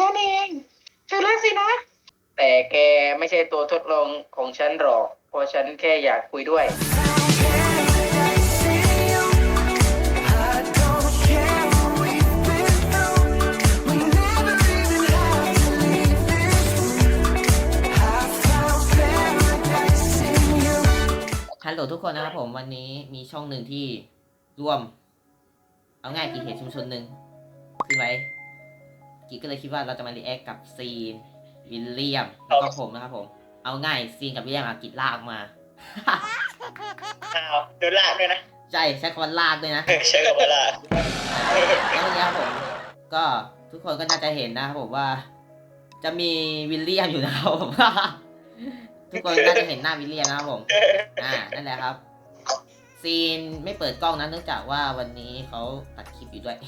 ฉันเองเธอแล้วสินะ แต่แกไม่ใช่ตัวทดลองของฉันหรอก เพราะฉันแค่อยากคุยด้วย ฮัลโหลทุกคนนะครับผมวันนี้มีช่องหนึ่งที่ร่วม เอาง่ายกี่เหตุชุมชนหนึ่งขึ้นไว้ กีก็เลยคิดว่าเราจะมารีแอคกับซีนวิลเลียมแล้วก็ผมนะครับผม เอาง่ายซีนกับวิลเลียมอะกิดลากมาอ้าวโดนลากด้วยนะ ใช่ใช้คำว่าลากด้วยนะใช้คำว่าลากแล้ววันนี้ครับผมก็ทุกคนก็น่าจะเห็นนะครับผมว่า จะมีวิลเลียมอยู่นะครับผมทุกคนน่าจะเห็นหน้าวิลเลียมนะครับผมอ่านั่นแหละครับ ซีนไม่เปิดกล้องนะเนื่องจากว่าวันนี้เขาตัดคลิปอยู่ด้วยใ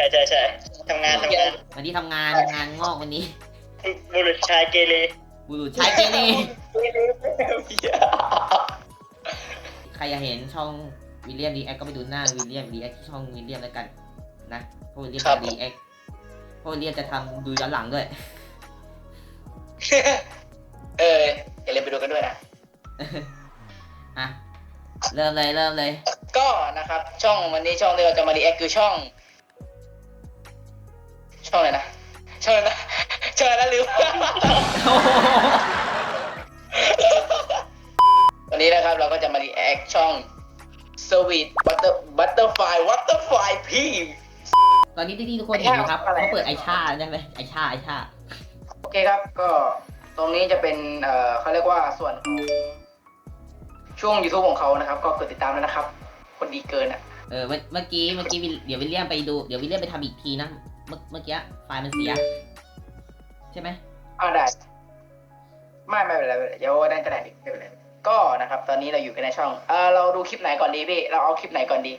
ช่ใช่ใช่ทำงานทำงานวันนี้ทำงานงานงอกวันนี้ บุรุษชายเกเรบุรุษชายเกเรใครอยากเห็นช่องวิลเลียมดีแอคก็ไปดูหน้าวิลเลียมดีแอคที่ช่องวิลเลียมแล้วกัน นะเพราะวิลเลียมครับจะดีแอคเพราะวิลเลียมจะทำดูย้อนหลังด้วย เอออย่าลืมไปดูกันด้วยนะอะเริ่มเลยเริ่มเลย ก็นะครับช่องวันนี้ช่องที่เราจะมารีแอคคือช่อง ช่องอะไรนะช่องอะไรนะช่องอะไรนะลืม วันนี้นะครับเราก็จะมารีแอคช่อง Sweet Butter Butterfly Butterfly P ตอนนี้ที่ทุกคนเห็นอยู่ครับอะไร เขาเปิดไอชาใช่ไหมไอชาไอชาโอเคครับ ก็ตรงนี้จะเป็น เอ่อเขาเรียกว่าส่วนของช่วง YouTube ของเขานะครับ ก็กดติดตามแล้วนะครับ คนดีเกินอะ เออเมื่อเมื่อกี้เมื่อกี้วิลเดี๋ยววิลเลียมไปดูเดี๋ยววิลเลียมไปทำอีกทีนะ เมื่อเมื่อกี้ไฟล์มันเสีย ใช่ไหมอ่าได้ ไม่ไม่เป็นไรไม่เป็นไรเดี๋ยวนั่นก็ได้ดิไม่เป็นไรก็นะครับ ตอนนี้เราอยู่กันในช่องเออเราดูคลิปไหนก่อนดีพี่เราเอาคลิปไหนก่อนดี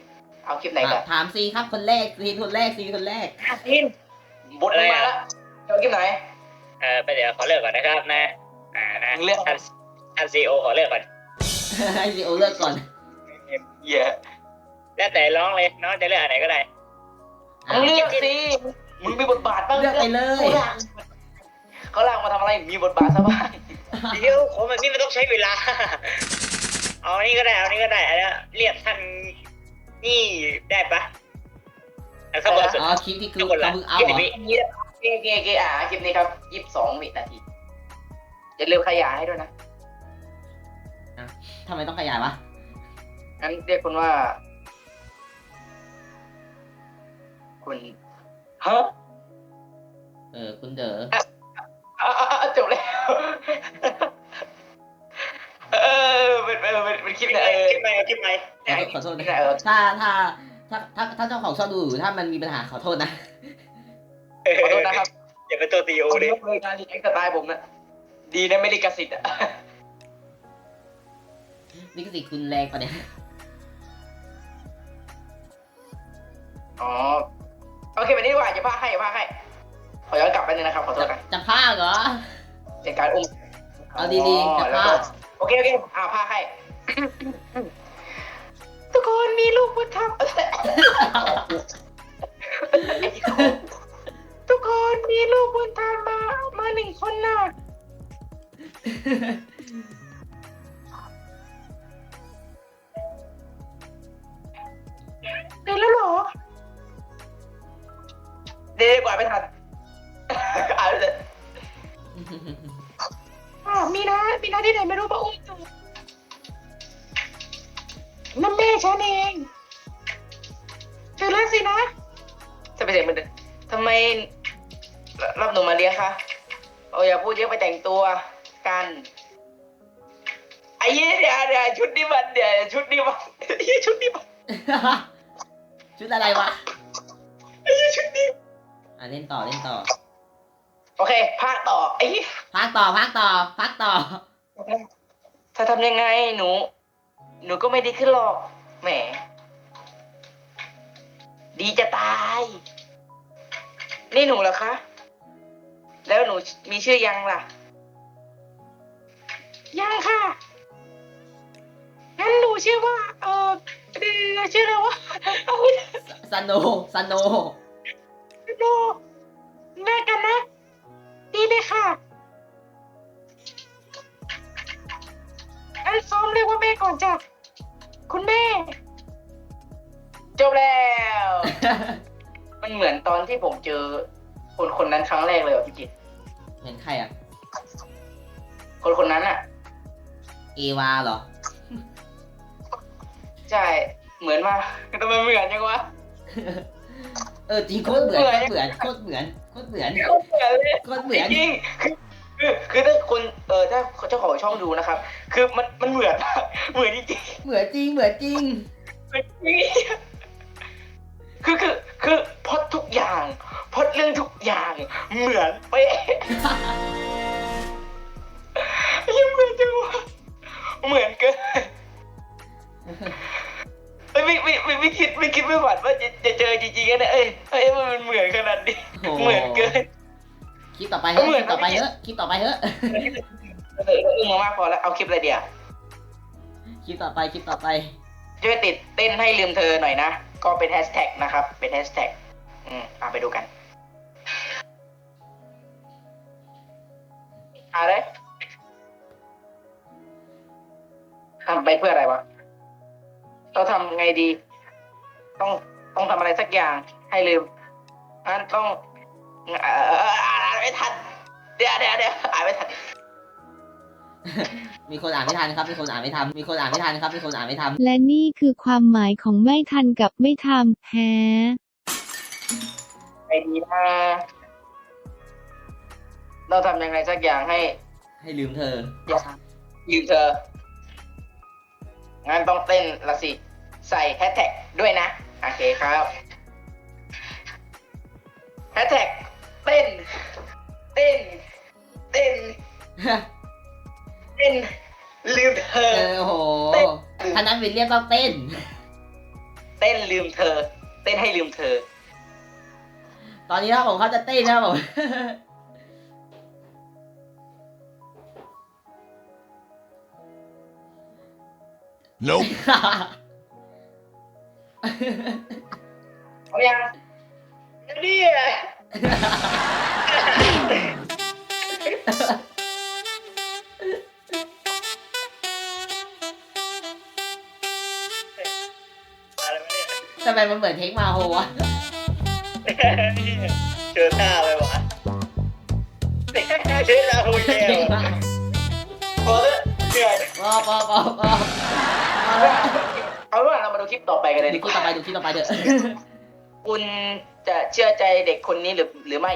เอาคลิปไหนก่อนถามซีครับคนแรกซีคนแรกซีคนแรก อินบทมึงมาแล้วเอาคลิปไหน เออไปเดี๋ยวขอเลิกก่อนนะครับนะ อ่านะเลือกท่านท่านซีโอขอเลิกก่อน ให้ซีโอเลิกก่อนเหี้ยแล้วแต่ร้องเลยน้องจะเลือกอันไหนก็ได้อะมึงเลือกสิ มึงมีบทบาทบ้างเลือกไปเลยเขาลากเขาลากมาทำอะไรมีบทบาทซะบ้างเดี๋ยวผมแบบนี้มันต้องใช้เวลา เอาอันนี้ก็ได้เอาอันนี้ก็ได้อันนี้เรียกท่านนี่ได้ปะเอาข้างบนสุดอ๋อคลิปที่คือข้างบนละเขาเพิ่งเอายี่เหรสิบอวิเกเกเกอ่าคลิปนี้ครับยี่สิบสองวินาทีอย่าลืมขยายให้ด้วยนะทำไมต้องขยายวะงั้นเรียกคุณว่า คุณ ฮะเออคุณเด๋ออะอะอะจบแล้ว เออเป็นเป็นเป็นเป็นคลิปเนี่ยเออคลิปใหม่เอาคลิปใหม่ขอโทษขอโทษนะเออถ้าถ้าถ้าถ้าถ้าเจ้าของชอบดูอยู่ถ้ามันมีปัญหาขอโทษนะขอโทษนะครับอย่าเป็นตัวตีโอผมดิยกเลยการรีแอคสไตล์ผมนะดีนะไม่ลิขสิทธิ์อะนี่ก็สิคุณแรงกว่าเนี่ยอ๋อ โอเคแบบนี้ดีกว่าอย่าพาให้อย่าพาให้ขอย้อนกลับไปนึงนะครับขอโทจะษนะจะพากเหรอเป็นการอุ้มเอาดีๆจะแล้วพาก็กโอเคโอเคอ่าพาให้ทุกคนมีลูกบุญธรรมทุกคนมีลูกบุญธรรมมามาหนึ่งคนน่ะเดินแล้วเหรอเดี๋ยวกว่าไม่ทันอ่านไปเลยอ้าวมีนะ มีนะที่ไหนไม่รู้มาอุ้มจูนั่นแม่ฉันเองเธอแล้วสินะ จะไปเสียงมันเดิมทำไมรับหนูมาเลี้ยงคะโอ้อย่าพูดเยอะไปแต่งตัวกันไอ้เหี้ยเดี๋ยวเดี๋ยวชุดนี้มันเดี๋ยวชุดนี้มันไอ้เหี้ยชุดนี้มันชุดอะไรวะ ไอ้เหี้ยชุดนี้ อะเล่นต่อเล่นต่อโอเคภาคต่อไอ้เหี้ยพักต่อพักต่อพักต่อถ้าทำยังไงหนู หนูก็ไม่ดีขึ้นหรอกแหม ดีจะตาย นี่หนูเหรอคะ แล้วหนูมีชื่อยังล่ะ ยังค่ะ งั้นหนูชื่อว่า เออเดี๋ยวชื่ออะไรวะเอาสโนสโน ดูหน้ากันนะนี่เลยค่ะไอ้ซ้อมเรียกว่าแม่ก่อนจ้ะคุณแม่ จบแล้ว มันเหมือนตอนที่ผมเจอ คนคนนั้นครั้งแรกเลยว่ะพี่กิตเห็นใครอะ คนคนนั้นอะ เอวาเหรอ ใช่ เหมือนมากทำไมเหมือนยังวะ ออจริงโคตรเหมือนเหมือนโคตรเหมือนโคตรเหมือนโคตรเหมือนเหมือนเลยโคตรเหมือนจริงคือคือคือถ้าคนเออถ้าเจ้าของช่องดูนะครับ คือมันมันเหมือนมากเหมือนจริงเหมือนจริงเหมือนจริงๆเหมือนจริงคือคือคือพล็อดทุกอย่างพล็อดเรื่องทุกอย่างเหมือนเป๊ะยังเหมือนจังวะเหมือนเกินเอ้ย ไม่ไม่ไม่ไม่คิดไม่คิดไม่หวั่นว่าจะจะเจอจริงๆนะเนี่ยเอ้ยเอ้ยมันเหมือนขนาดนี้โอ้โห เหมือนเกิน คลิปต่อไปเถอะเหคมืลิอนปต่อไปเถอะคลิปต่อไปเถอะเอออึ้งมามากพอแล้วเอาคลิปอะไรเดียวคลิปต่อไปคลิปต่อไป ช่วยติดเต้นให้ลืมเธอหน่อยนะ ก็เป็นแฮชแท็กนะครับ เป็นแฮชแท็กอืมเอาไปดูกันอะไรทำไปเพื่ออะไรวะ เราทำไงดี ต้องต้องทำอะไรสักอย่างให้ลืมงั้นต้องอ่านไม่ทัน เดี๋ยวเดี๋ยวเดี๋ยวอ่านไม่ทันมีคนอ่านไม่ทันครับ มีคนอ่านไม่ทันมีคนอ่านไม่ทันครับ มีคนอ่านไม่ทันและนี่คือความหมายของไม่ทันกับไม่ทำแฮะไงดีนะเราทำยังไงสักอย่างให้ ให้ลืมเธอยืมเธอ งั้นต้องเต้นละสิ ใส่แฮชแท็กด้วยนะ โอเคครับแฮชแท็กเต้น เต้น เต้น เต้นลืมเธเอออโอ้โหเต้นท่านั้นวิลเลียมต้องเต้น เต้นลืมเธอ เต้นให้ลืมเธอ ตอนนี้นะครับผมเขาจะเต้นนะครับผม Nope. เอายังเนี่ยอะไรวะเนี่ยทำไมมันเหมือนเทคมาโฮวะเจอท่าไปวะเจอท่าโฮเทเทลคมาพอแล้วเหนื่อย ปอปอปอปอเอาว่าเรามาดูคลิปต่อไปกันเลยดูดีคกลิปว่าต่อไปดูคลิปต่อไปเถอะคุณจะเชื่อใจเด็กคนนี้หรือหรือไม่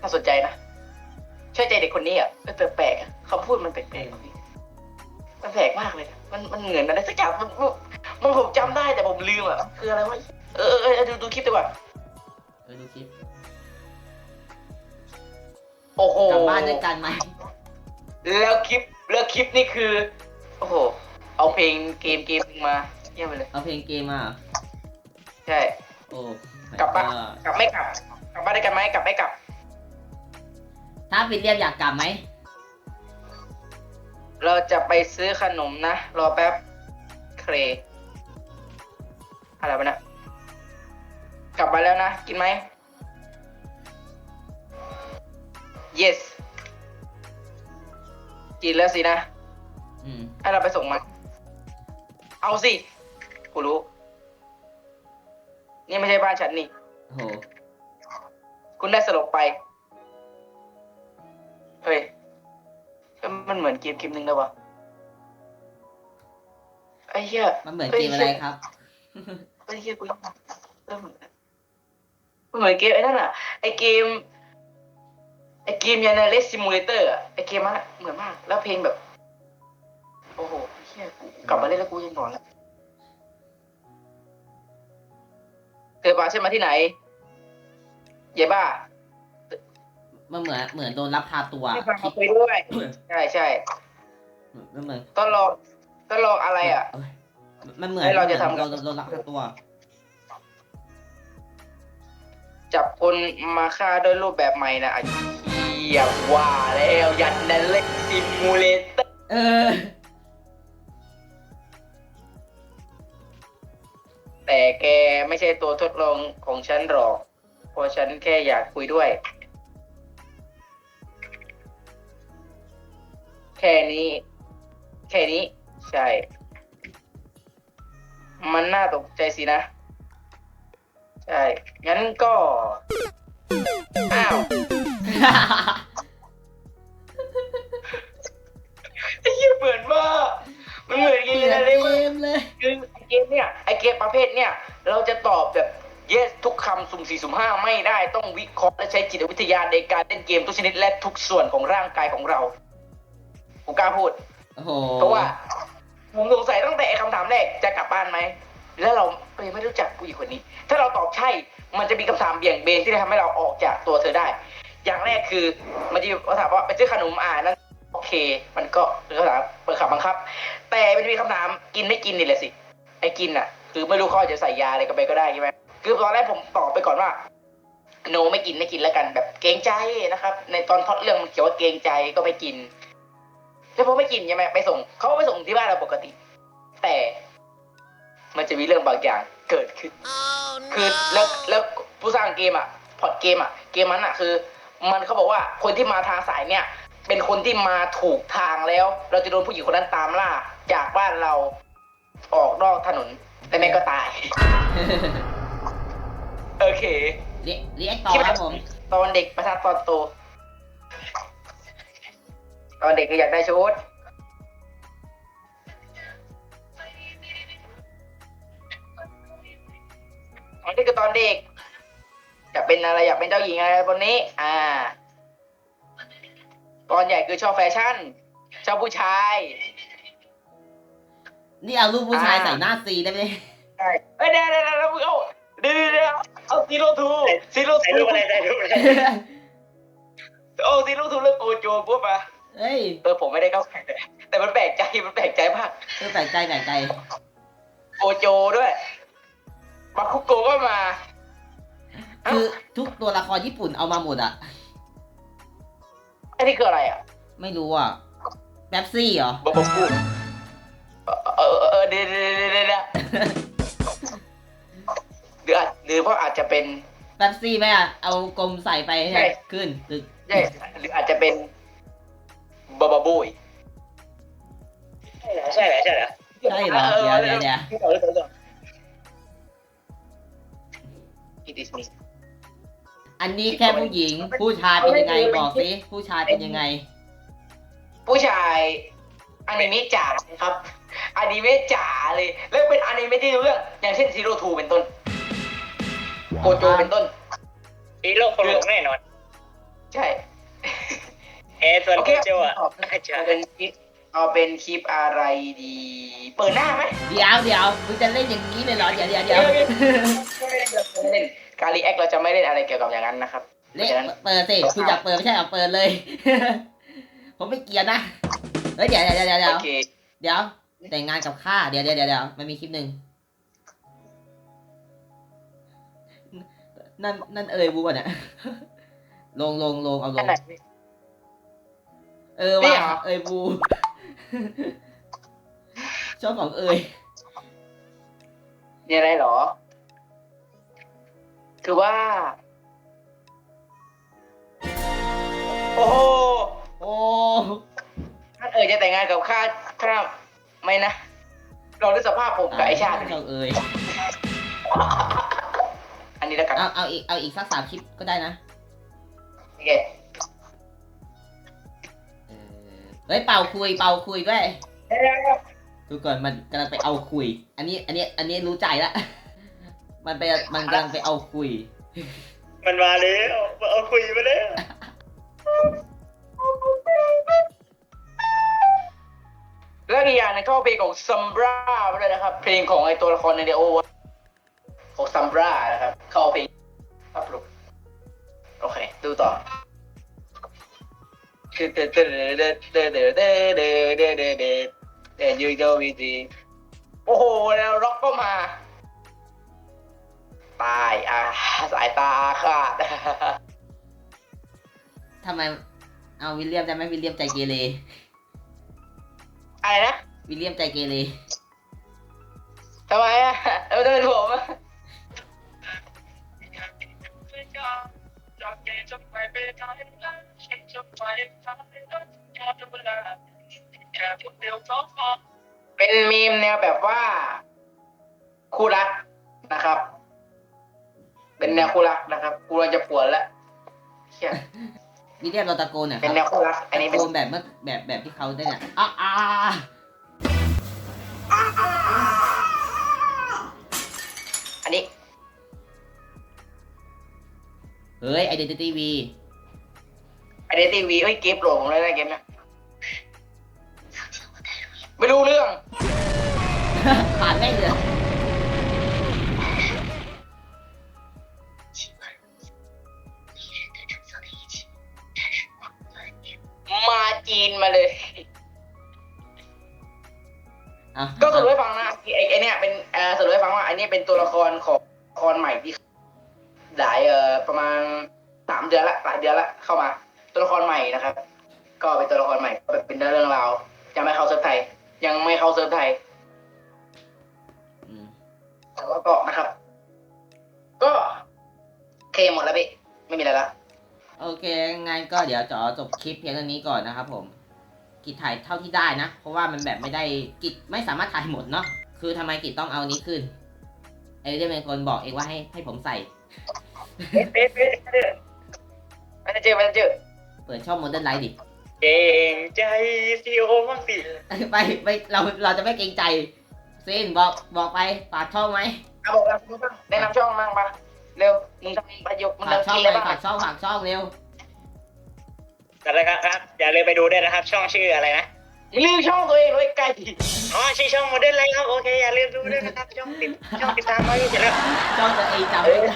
น่าสนใจนะ เชื่อใจเด็กคนนี้อะเออแปลกๆอะคำพูดมันแปลกๆอะพี่มันแปลกมากเลยนะมันมันเหมือนอะไรสักอย่างมันมันมันผมจำได้แต่ผมลืมอะคืออะไรวะเออเออเออดูดูคลิปดีกว่าเออดูคลิปโอ้โห กลับบ้านด้วยกันไหมแล้วคลิป แล้วคลิปนี่คือ โอ้โห เอาเพลงเกมเกมหนึ่งมาเยี่ยมไปเลย เอาเพลงเกมมาเหรอใช่ โอ้กลับบ้านเออกลับไม่กลับ กลับบ้านด้วยกันไหมกลับไม่กลับ ถ้าวิลเลียมอยากกลับไหม เราจะไปซื้อขนมนะ รอแป๊บ เครอะไรวะเนะกลับมาแล้วนะ กินไหม yes กินแล้วสินะ อืม ให้เราไปส่งมันเอาสิ กูรู้ นี่ไม่ใช่บ้านฉันนี่ โอ้โห คุณได้สลบไป เฮ้ยเอ้ยมันเหมือนเกมเกมหนึ่งแล้ววะไอ้เหี้ยมันเหมือนเกมอะไรครับ ไอ้เหี้ยกูเริ่มมันเหมือนเกมไอ้นั่นอะ ไอ้เกม ไอ้เกมยานาเลสซิมูเลเตอร์อะไอ้เกมนั้นอะเหมือนมาก แล้วเพลงแบบ โอ้โหไอ้เหี้ยกูกลับมาเล่นแล้วกูยังนอนแล้วเธอพาฉันมาที่ไหนเย่บ้ามันเหมือนเหมือนโดนลักพาตัวไม่พาไปด้วย ใช่ใช่มันเหมือนต้องลองต้องลองอะไรอะเอ้ยมันเหมือนให้เราจะทำโดนโดนลักพาตัว จับคนมาฆ่าด้วยรูปแบบใหม่นะไอ้เหี้ยว่าแล้วยันนันเล็กซิมูเลเตอร์เออ แต่แกไม่ใช่ตัวทดลองของฉันหรอกเพราะฉันแค่อยากคุยด้วย แค่นี้ แค่นี้ ใช่ มันน่าตกใจสินะ ใช่ งั้นก็ อ้าว ไอ้เหี้ยเหมือนว่ามันเหมือนเกเปลี่มยนอะไรเกวะมเลย คือไอ้เกมเนี่ยไอเกมประเภทเนี่ย เราจะตอบแบบ yes ทุกคำสุ่มสี่สุ่มห้าไม่ได้ต้องวิเคราะห์และใช้จิตวิทยาในการเล่นเกมทุกชนิดและทุกส่วนของร่างกายของเราผมกล้าพูด โอ้โหเพราะว่าผมสงสัยตั้งแต่ไอ้คำถามแรกจะกลับบ้านไหม แล้วเราก็ยังไม่รู้จักผู้หญิงคนนี้ ถ้าเราตอบใช่ มันจะมีคำถามเบี่ยงเบนที่จะทำให้เราออกจากตัวเธอได้ อย่างแรกคือมันจะมีคำถามว่าไปซื้อขนมอ่านั้นโอเค มันก็คือคำถามเปิดขับบังคับ แต่มันจะมีคำถามกินไม่กินนี่แหละสิไอ้กินอะ คือไม่รู้เขาอาจจะใส่ยาอะไรกันไปก็ได้ใช่ไหมคือตอนแรกผมตอบไปก่อนว่าโนไม่กินไม่กินแล้วกัน แบบเกรงใจนะครับ ในตอนพล็อดเรื่องมันเขียนว่าเกรงใจก็ไม่กินแล้วพอไม่กินใช่ไหมไปส่งเขาก็ไปส่งที่บ้านเราปกติ แต่ มันจะมีเรื่องบางอย่างเกิดขึ้นคือแล้วแล้วผู้สร้างเกมอะพอร์ตเกมอะเกมนั้นอะคือ มันเขาบอกว่าคนที่มาทางสายเนี่ย เป็นคนที่มาถูกทางแล้ว เราจะโดนผู้หญิงคนนั้นตามล่า จากบ้านเราออกนอกถนนแต่แม่งก็ตาย โอเคเรียกเรียกต่อครับผม ตอนเด็กประทับตอนโต ตอนเด็กก็อยากได้ชุดอันนี้คือตอนเด็ก อยากเป็นอะไรอยากเป็นเจ้าหญิงอะไรบนนี้ อ่าตอนใหญ่คือชอบแฟชั่น ชอบผู้ชาย นี่เอารูปผู้ชายอ่าใส่หน้าซีได้ไหมใช่เอ้ยเดี๋ยวเดี๋ยวเดี๋ยวมึงเอาเดี๋ยวเดี๋ยวเดี๋ยวเอาซีโร่ทูซีโร่ใส่ทูรูปอะไรใส่รูปอะไรโอ้ซีโร่ทูเรื่องโกโจปุ๊บอะเฮ้ยเออผมไม่ได้เข้าไปแต่มันแปลกใจมันแปลกใจมากเออแปลกใจแปลกใจโกโจด้วยมาคุโกะก็มา คือทุกตัวละครญี่ปุ่นเอามาหมดอะอันนี้คืออะไรอะไม่รู้อะแป๊บซี่เหรอบอบบูเออเออเออเดี๋ยวเดี๋ยวเดี๋ยวเดี๋ยวหรืออาจหรือเพราะอาจจะเป็น แป๊บซี่ไหมอะเอากลมใส่ไปให้ใช่ ขึ้นตึกใช่หรืออาจจะเป็นบอบบูยใช่เหรอใช่เหรอใช่เหรอใช่เหรอเดี๋ยวเดี๋ยวเดี๋ยวอิติสมิอั นนี้แค่ผู้หญิง ผู้ชายเป็นยังไงบอกสิผู้ชายเป็นยังไง ผู้ชายอนิเมะจ๋าครับอนิเมะจ๋าเลยแล้วเป็นอนิเมะที่รู้เรื่องอย่างเช่นซีโร่ทูเป็นต้นโกโจเป็นต้นฮีโร่คนหลงแน่นอน ใช่เอส่วนโอโกเคโจอะเอาน่าจะเป็นคลิปเอาเป็นคลิปอะไรดี เปิดหน้าไหมเดี๋ยวเดี๋ยวมึงจะเล่นอย่างนี้เลยเหรอเดี๋ยวเดี๋ยวเดี๋ยว ไม่เล่นไม่เล่นการรีแอคเราจะไม่เล่นอะไรเกี่ยวกับอย่างนั้นนะครับเล่นเปิดสิคุณอยากเปิดไม่ใช่เหรอเปิดเลย ผมไม่เกลียดนะเฮ้ยเดี๋ยวเดี๋ยวเดี๋ยวเดี๋ยวโอเคเดี๋ยวแต่งงานกับข้าเดี๋ยวเดี๋ยวเดี๋ยวเดี๋ยวมันมีคลิปหนึ่งนั่นนั่นเอ่ยบูอะเนี่ยลงลงลงเอาลอันงไหน เออนี่ว่ะเหรอ เอ่ยบูชอบของเอ่ยมีอะไรเหรอ คือว่า โอ้โหโอ้ท่านเอ๋ยจะแต่งงานกับข้าข้าไม่นะลองดูสภาพผมกับไอชาติชอบเอ่ยอันนี้แล้วกันเอาเอาอีกเอาอีกสักสามคลิปก็ได้นะโอเคเออเฮ้ยเป่าคุยเป่าคุยด้วยทุกคนมันกำลังไปเอาคุย อันนี้อันนี้อันนี้รู้ใจละ มันไปมันกำลังไปเอาคุย มันมาแล้วเอาคุยมาแล้วแล้วอีกอย่างหนึงเข้าเพลงของซัมบราไปด้วยนะครับ เพลงของไอตัวละครในเดโอของซัมบรานะครับ เข้าเพลงครับลูกโอเค ดูต่อคือเดเดเดเดเดเดเดเดเดเดเดเดยูโดวีดีโอ้โห แล้วร็อกก็มา ตายอะสายตาอาฆาตทำไม เอาวิลเลียมได้ไหมวิลเลียมใจเกเร อะไรนะวิลเลียมใจเกเร ทำไมอะเออจะเป็นผมอะเป็นมีมแนวแบบว่า คู่รักนะครับ เป็นแนวคู่รักนะครับกูเราจะปวดแล้วเชี่ยวิลเลียมเราตะโกนหน่อยคเป็รันบแนวคู่รัก อันนี้ตะเป็นโกนแบบเมื่อแบบแบบที่เขาได้เนี่ยอ้าอ้าอันนี้เฮ้ย identity V อันนี้ทีวีเอ้ยเกมโปรผมเลยนะเกมเนี้ยไม่รู้เรื่อง ผ่านแม่งเลย มาจีนมาเลย อะก็สรุปให้ฟังนะไอ้ไอ้เนี่ยเป็นเอ่อสรุปให้ฟังว่าอันนี้เป็นตัวละครของละครใหม่ที่หลายเอ่อประมาณสามเดือนละหลายเดือนละเข้ามา ตัวละครใหม่นะครับ ก็เป็นตัวละครใหม่ก็เป็นเรื่องราวยังไม่เข้าเซิร์ฟไทย ยังไม่เข้าเซิร์ฟไทย งั้นก็เดี๋ยวจอจบคลิปเพียงเท่านี้ก่อนนะครับผมกิจถ่ายเท่าที่ได้นะ เพราะว่ามันแบบไม่ได้กิจไม่สามารถถ่ายหมดเนาะคือทำไมกิจต้องเอานี้ขึ้นเอเดนเป็นคนบอกเองว่าให้ให้ผมใส่เป๊ะเป๊ะเป๊ะมันจะเจอมันจะเจอเปิดช่อง Modern Light ดิ เก่งใจซีโอบ้างสิไปไปเราเราจะไม่เกรงใจซินบอกบอกไปฝากช่องไหมเอาบอกกันแนะนำช่องมั่งปะเร็วมึงทำประโยคมึงฝากทำช่องทีเลได้ยบ้างฝากช่องฝากช่องเร็ว กันแล้วครับ อย่าลืมไปดูด้วยนะครับ ช่องชื่ออะไรนะลืมช่องตัวเองเลยไกลอ๋อชื่อช่องโมเดิร์นไลท์ครับโอเคอย่าลืมดูด้วยนะครับช่องติดช่องติดตามไว้เสร็จแล้วช่องตัวเองจำไม่ได้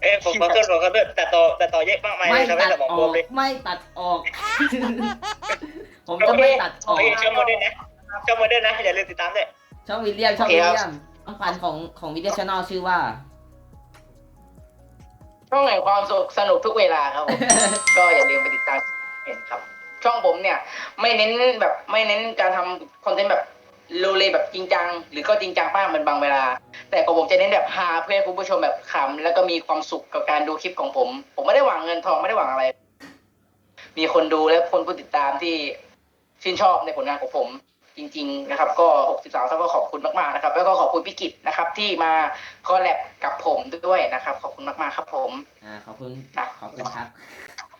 เอ้ยผมขอโทษผมขอโทษแต่ต่อแต่ต่อเยอะมากมายไม่ทำให้ตัดสมองอบวอมกเลยไม่ตัดออก ผมจะไม่ตัดอโออกเคช่องโมเดิร์นนะช่องโมเดิร์นนะอย่าลืมติดตามด้วยช่องวิลเลียมช่องวิลเลียมช่องพันของของวิลเลียมชาแนลชื่อว่า ช่องแห่งความสุขสนุกทุกเวลาครับผม ก็อย่าลืมไปติดตามเห็นครับ ช่องผมเนี่ย ไม่เน้นแบบไม่เน้นการทำคอนเทนต์แบบโลเลแบบจริงจัง หรือก็จริงจังบ้างเป็นบางเวลา แต่ของผมจะเน้นแบบฮาเพื่อให้คุณผู้ชมแบบขำแล้วก็มีความสุขกับการดูคลิปของผม ผมไม่ได้หวังเงินทองไม่ได้หวังอะไร มีคนดูและคนผู้ติดตามที่ชื่นชอบในผลงานของผม จริง ๆ นะครับ ก็ 63ท่านก็ขอบคุณมากๆนะครับ แล้วก็ขอบคุณพี่กิตนะครับ ที่มาคอลแลบกับผมด้วยนะครับ ขอบคุณมากๆครับ ผมอ่าขอบคุณขอบคุณครับ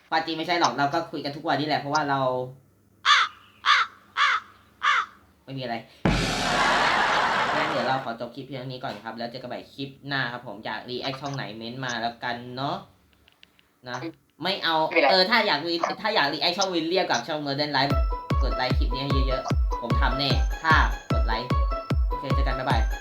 ความจริงไม่ใช่หรอกเราก็คุยกันทุกวันนี่แหละเพราะว่าเรา ไม่มีอะไรงั้นเดี๋ยวเราขอจบคลิปเพียงเท่านี้ก่อนครับ แล้วเจอกันใหม่คลิปหน้าครับ ผมอยากรีแอคช่องไหนเม้นต์มาแล้วกันเนาะนะไม่เอาไม่เป็นไรเออถ้าอยากรีถ้าอยากรีแอคช่องวิลเลียมกับช่องเมอร์เดนไลฟ์กดไลค์คลิปนี้ให้เยอะๆ ผมทำแน่ ถ้ากดไลค์ โอเคเจอกันบ๊ายบาย